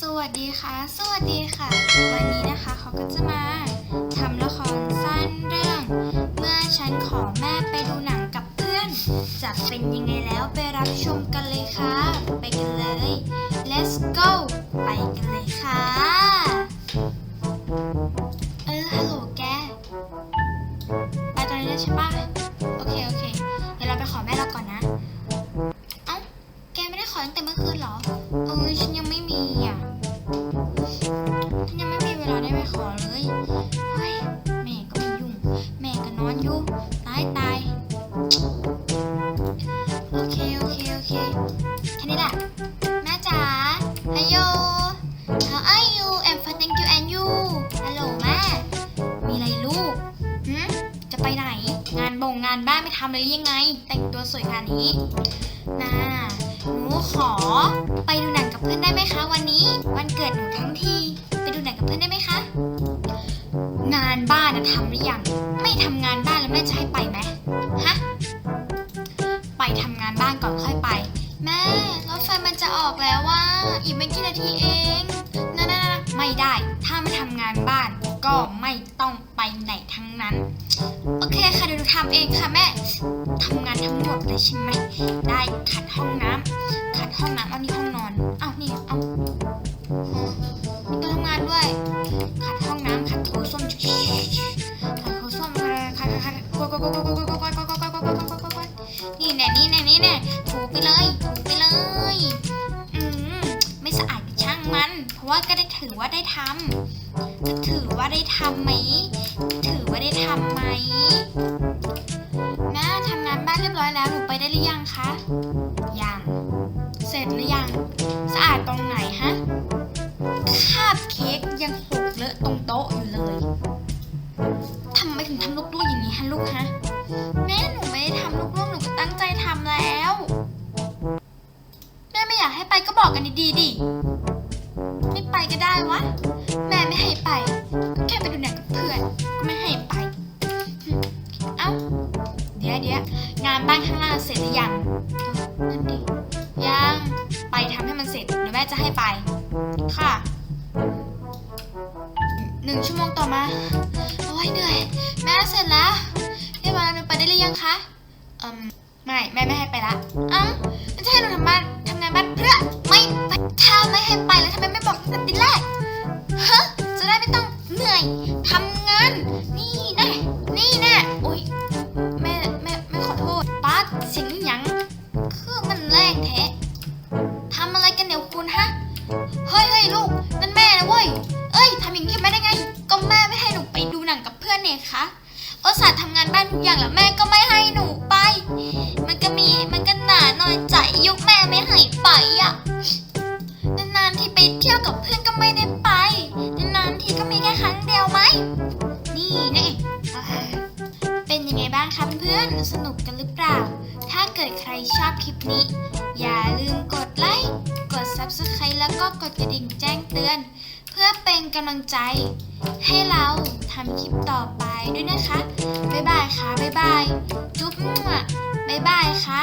สวัสดีค่ะ สวัสดีค่ะ วันนี้นะคะเขาก็จะมาทำละครสั้นเรื่อง เมื่อฉันขอแม่ไปดูหนังกับเพื่อน จะเป็นยังไงแล้วไปรับชมกันเลยค่ะ ไปกันเลย let's go ไปกันเลยค่ะ เออฮัลโหลแก ไปตอนนี้เลยใช่ปะ อยู่ตายตายโอเคโอเคโอเคแค่นี้แหละแม่จ๋าฮัลโหล How are you I'm fine thank you and you ฮัลโหลแม่ มีอะไรลูกหืมจะไปไหน งานบ่งงานบ้านไม่ทำเลยยังไง แต่งตัวสวยขนาดนี้น่าหนูขอ ไปดูหนังกับเพื่อนได้ไหมคะวันนี้ วันเกิดหนูทั้งานบ้านนะทำหรือยัง ไม่ทำงานบ้านแล้วแม่จะให้ไปไหมฮะ ไปทำงานบ้านก่อนค่อยไป แม่รถไฟมันจะออกแล้วว่า อีกไม่กี่นาทีเองนั่นๆไม่ได้ ถ้าไม่ทำงานบ้านก็ไม่ต้องไปไหนทั้งนั้น โอเคค่ะเดี๋ยวหนูทำเองค่ะแม่ทำงานทั้งหมดเลยใช่ไหม ได้ขัดห้องน้ำขัดห้องน้ำ แน่นี่แน่นี่แน่ถูไปเลยถูไปเลย อืมไม่สะอาดช่างมัน เพราะว่าก็ได้ถือว่าได้ทำจะถือว่าได้ทำไหม ถือว่าได้ทำไหมแม่ทำงานบ้านเรียบร้อยแล้วหนูไปได้หรือยังคะยังเสร็จหรือยัง สะอาดตรงไหนฮะคาบเค้กยังหกเลอะตรงโต๊ะอยู่เลย บอกกันดีๆดิ ไม่ไปก็ได้วะ แม่ไม่ให้ไปก็แค่ไปดูหนังกับเพื่อน ก็ไม่ให้ไป เอ้า เดี๋ยวเดี๋ยวงานบ้านข้างล่างเสร็จหรือยังนั่นดิ ยัง ไปทำให้มันเสร็จเดี๋ยวแม่จะให้ไป ค่ะหนึ่งชั่วโมงต่อมา โอ้ยเหนื่อย แม่เสร็จแล้วเรียบร้อยแล้วไปได้หรือยังคะอืมไม่ แม่ไม่ให้ไปละอ้าวจะให้หนูทำบ้านทำงานบ้านเพื่อ ถ้าไม่ให้ไปแล้วทำไมไม่บอกตั้งแต่ทีแรกฮะจะได้ไม่ต้องเหนื่อยทำงาน นี่น่นี่แน่อุ้ยแม่แม่แม่ขอโทษป้าเสียงหยังคือมันแรงแท้ทำอะไรกันเดี๋ยวคุณฮะ เฮ้ยเฮ้ยลูก นั่นแม่นะเว้ย เอ้ยทำอย่างนี้กับแม่ได้ไง ก็แม่ไม่ให้หนูไปดูหนังกับเพื่อนเนี่ยคะอุตส่าห์ทำงานบ้านทุกอย่างแล้วแม่ก็ไม่ให้หนูไป มันก็มี มันก็หนาหน่อยใจยุคแม่ไม่ให้ไปอะ ไม่ได้ไป นานๆทีก็มีแค่ครั้งเดียวไหม นี่น่อ่เป็นยังไงบ้างคะเพื่อนๆ สนุกกันหรือเปล่า ถ้าเกิดใครชอบคลิปนี้ อย่าลืมกดไลค์ กด Subscribe แล้วก็กดกระดิ่งแจ้งเตือน เพื่อเป็นกำลังใจ ให้เราทำคลิปต่อไปด้วยนะคะ บ๊ายบายค่ะบ๊ายบาย จุ๊บมั่วบ๊ายบายค่ะ